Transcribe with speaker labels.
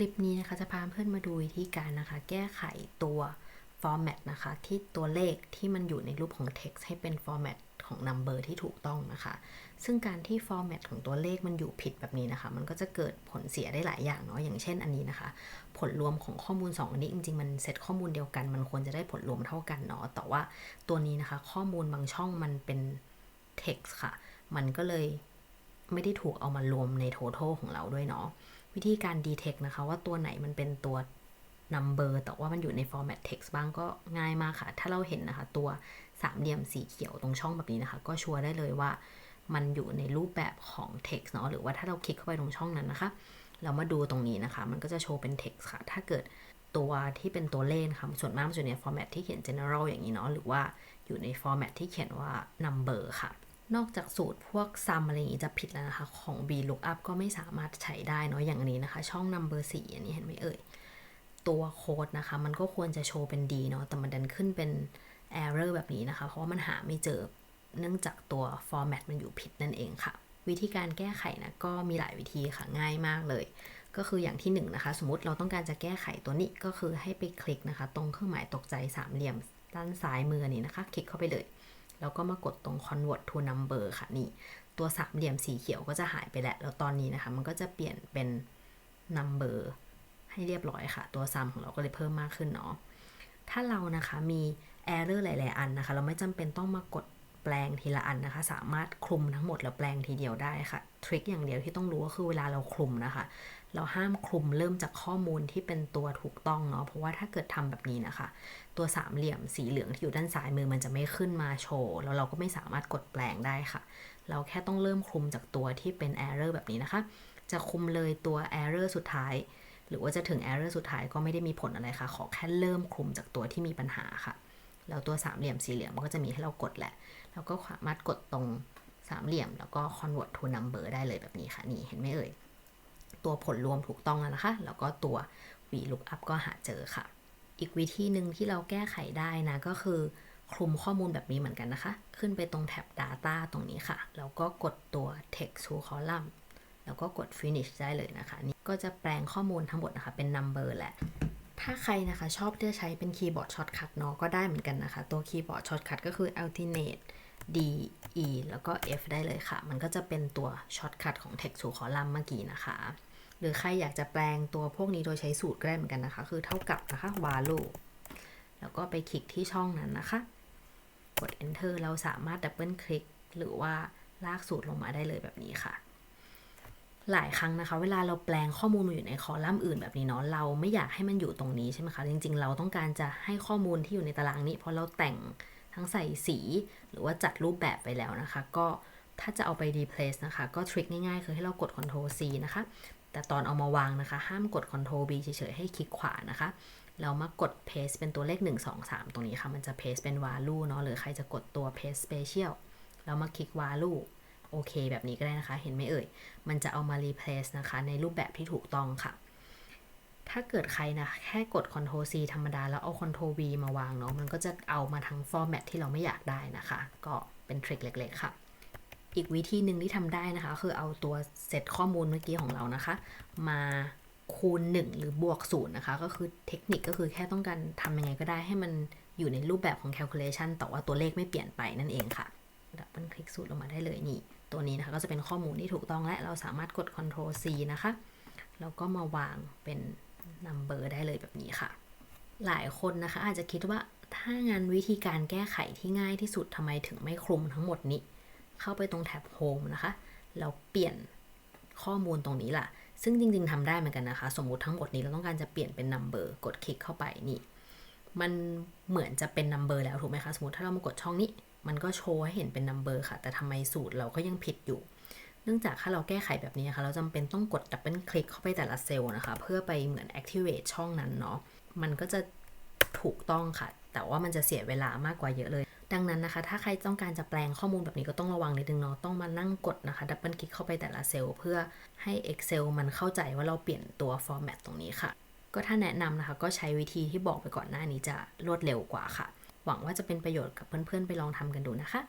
Speaker 1: ลิปนี้นะคะจะพาเพื่อนมาดูวิธีการนะคะ แก้ไขตัว format นะคะ ที่ตัวเลขที่มันอยู่ในรูปของ text ให้เป็น format ของ number ที่ถูกต้องนะคะ ซึ่งการที่ format ของตัวเลขมันอยู่ผิดแบบนี้นะคะ มันก็จะเกิดผลเสียได้หลายอย่างเนาะอย่างเช่นอันนี้นะคะ ผลรวมของข้อมูล 2 อันนี้จริงๆ มันเซตข้อมูลเดียวกัน มันควรจะได้ผลรวมเท่ากันเนาะแต่ว่าตัวนี้นะคะ ข้อมูลบางช่องมันเป็น text ค่ะ มันก็เลยไม่ได้ถูกเอามารวมใน total ของเราด้วยเนาะ วิธีการ detect นะคะว่าตัวไหนมันเป็นตัว number แต่ว่ามันอยู่ใน format text บ้างก็ง่ายมากค่ะ ถ้าเราเห็นนะคะ ตัวสามเหลี่ยมสีเขียวตรงช่องแบบนี้นะคะ ก็ชัวร์ได้เลยว่ามันอยู่ในรูปแบบของ text เนาะหรือว่าถ้าเราคลิกเข้าไปตรงช่องนั้นนะคะ เรามาดูตรงนี้นะคะ มันก็จะโชว์เป็น text ค่ะ ถ้าเกิดตัวที่เป็นตัวเลขค่ะส่วนมากมันจะอยู่ใน format ที่เขียน general อย่างนี้เนาะหรือว่าอยู่ใน format ที่เขียนว่า number ค่ะ นอกจากสูตรพวกซัมอะไรอย่างนี้จะผิดแล้วนะคะ ของ B lookup ก็ไม่สามารถใช้ได้เนาะอย่างนี้นะคะ ช่อง number 4อันนี้เห็นไหมเอ่ย ตัวโค้ดนะคะ มันก็ควรจะโชว์เป็น D เนาะแต่มันดันขึ้นเป็น error แบบนี้นะคะ เพราะว่ามันหาไม่เจอเนื่องจากตัว format มันอยู่ผิดนั่นเองค่ะ วิธีการแก้ไขนะก็มีหลายวิธีค่ะง่ายมากเลย ก็คืออย่างที่1นนะคะ สมมติเราต้องการจะแก้ไขตัวนี้ก็คือให้ไปคลิกนะคะ ตรงเครื่องหมายตกใจสามเหลี่ยมด้านซ้ายมือนี้นะคะ คลิกเข้าไปเลย แล้วก็มากดตรง convert to number ค่ะนี่ ตัวสามเหลี่ยมสีเขียวก็จะหายไปแล้ว แล้วตอนนี้นะคะ มันก็จะเปลี่ยนเป็น number ให้เรียบร้อยค่ะ ตัวซัมของเราก็เลยเพิ่มมากขึ้นเนาะถ้าเรานะคะมี error หลาย ๆ อันนะคะ เราไม่จำเป็นต้องมากด แปลงทีละอันนะคะ สามารถคลุมทั้งหมดแล้วแปลงทีเดียวได้ค่ะทริคอย่างเดียวที่ต้องรู้ก็คือเวลาเราคลุมนะคะ เราห้ามคลุมเริ่มจากข้อมูลที่เป็นตัวถูกต้องเนาะเพราะว่าถ้าเกิดทำแบบนี้นะคะ ตัวสามเหลี่ยมสีเหลืองที่อยู่ด้านซ้ายมือมันจะไม่ขึ้นมาโชว์แล้วเราก็ไม่สามารถกดแปลงได้ค่ะ เราแค่ต้องเริ่มคลุมจากตัวที่เป็น error แบบนี้นะคะ จะคุมเลยตัว error สุดท้าย หรือว่าจะถึง error สุดท้ายก็ไม่ได้มีผลอะไรค่ะ ขอแค่เริ่มคลุมจากตัวที่มีปัญหาค่ะ แล้วตัวสามเหลี่ยมสี่เหลืองมันก็จะมีให้เรากดแหละแล้วก็สามารถกดตรงสามเหลี่ยม แล้วก็ convert to number ได้เลยแบบนี้ค่ะ นี่เห็นไหมเอ่ย ตัวผลรวมถูกต้องแล้วนะคะ แล้วก็ตัว VLOOKUP ก็หาเจอค่ะ อีกวิธีหนึ่งที่เราแก้ไขได้นะก็คือคลุมข้อมูลแบบนี้เหมือนกันนะคะ ขึ้นไปตรงแท็บ Data ตรงนี้ค่ะ แล้วก็กดตัว Text to Column แล้วก็กด Finish ได้เลยนะคะ นี่ก็จะแปลงข้อมูลทั้งหมดนะคะ เป็น Number แหละ ถ้าใครนะคะชอบที่จะใช้เป็นคีย์บอร์ดช็อตคัทเนาะก็ได้เหมือนกันนะคะ ตัวคีย์บอร์ดช็อตคัทก็คือ alternate D E แล้วก็ F ได้เลยค่ะ มันก็จะเป็นตัวช็อตคัทของ text to column เมื่อกี้นะคะ หรือใครอยากจะแปลงตัวพวกนี้โดยใช้สูตรก็ได้เหมือนกันนะคะ คือเท่ากับนะคะ value แล้วก็ไปคลิกที่ช่องนั้นนะคะ กด enter เราสามารถดับเบิลคลิกหรือว่าลากสูตรลงมาได้เลยแบบนี้ค่ะ หลายครั้งนะคะ เวลาเราแปลงข้อมูลมาอยู่ในคอลัมน์อื่นแบบนี้เนาะเราไม่อยากให้มันอยู่ตรงนี้ใช่ไหมคะจริงๆ เราต้องการจะให้ข้อมูลที่อยู่ในตารางนี้เพราะเราแต่งทั้งใส่สี หรือว่าจัดรูปแบบไปแล้วนะคะ ก็ถ้าจะเอาไป replace นะคะ ก็ทริคง่ายๆ คือให้เรากด Ctrl C นะคะ แต่ตอนเอามาวางนะคะ ห้ามกด Ctrl V เฉยๆ ให้คลิกขวานะคะแล้วมากด paste เป็นตัวเลข 1 2 3 ตรงนี้ค่ะ มันจะ paste เป็น value เนาะ หรือใครจะกดตัว paste special แล้วมาคลิก value โอเคแบบนี้ก็ได้นะคะ เห็นไหมเอ่ย มันจะเอามา replace นะคะ ในรูปแบบที่ถูกต้องค่ะ ถ้าเกิดใครนะ แค่กด Ctrl C ธรรมดา แล้วเอา Ctrl V มาวางเนาะ มันก็จะเอามาทั้ง format ที่เราไม่อยากได้นะคะ ก็เป็นทริคเล็กๆค่ะ อีกวิธีหนึ่งที่ทำได้นะคะ คือเอาตัวเซตข้อมูลเมื่อกี้ของเรานะคะ มาคูณ 1 หรือบวก0นะคะ ก็คือเทคนิคก็คือแค่ต้องการทำยังไงก็ได้ให้มันอยู่ในรูปแบบของ calculation แต่ว่าตัวเลขไม่เปลี่ยนไปนั่นเองค่ะดับเบิลคลิกสูตรลงมาได้เลยนี่ ตัวนี้นะคะก็จะเป็นข้อมูลที่ถูกต้องและเราสามารถกด Ctrl C นะคะแล้วก็มาวางเป็น number ได้เลยแบบนี้ค่ะ หลายคนนะคะอาจจะคิดว่าถ้างานวิธีการแก้ไขที่ง่ายที่สุดทำไมถึงไม่คลุมทั้งหมดนี้ เข้าไปตรงแท็บ Home นะคะแล้วเปลี่ยนข้อมูลตรงนี้ล่ะ ซึ่งจริง ๆทำได้เหมือนกันนะคะ สมมุติทั้งหมดนี้เราต้องการจะเปลี่ยนเป็น number กดคลิกเข้าไปนี่ มันเหมือนจะเป็น number แล้วถูกไหมคะ สมมติถ้าเรามากดช่องนี้ มันก็โชว์ให้เห็นเป็น number ค่ะ แต่ทำไมสูตรเราก็ยังผิดอยู่ เนื่องจากถ้าเราแก้ไขแบบนี้นะคะเราจำเป็นต้องกดดับเบิลคลิกเข้าไปแต่ละเซลล์นะคะ เพื่อไปเหมือน activate ช่องนั้นเนาะ มันก็จะถูกต้องค่ะ แต่ว่ามันจะเสียเวลามากกว่าเยอะเลย ดังนั้นนะคะ ถ้าใครต้องการจะแปลงข้อมูลแบบนี้ก็ต้องระวังนิดนึงเนาะ ต้องมานั่งกดนะคะดับเบิลคลิกเข้าไปแต่ละเซลล์เพื่อให้ Excel มันเข้าใจว่าเราเปลี่ยนตัว format ตรงนี้ค่ะ ก็ถ้าแนะนำนะคะ ก็ใช้วิธีที่บอกไปก่อนหน้านี้จะรวดเร็วกว่าค่ะ หวังว่าจะเป็นประโยชน์กับเพื่อนๆ ไปลองทำกันดูนะคะ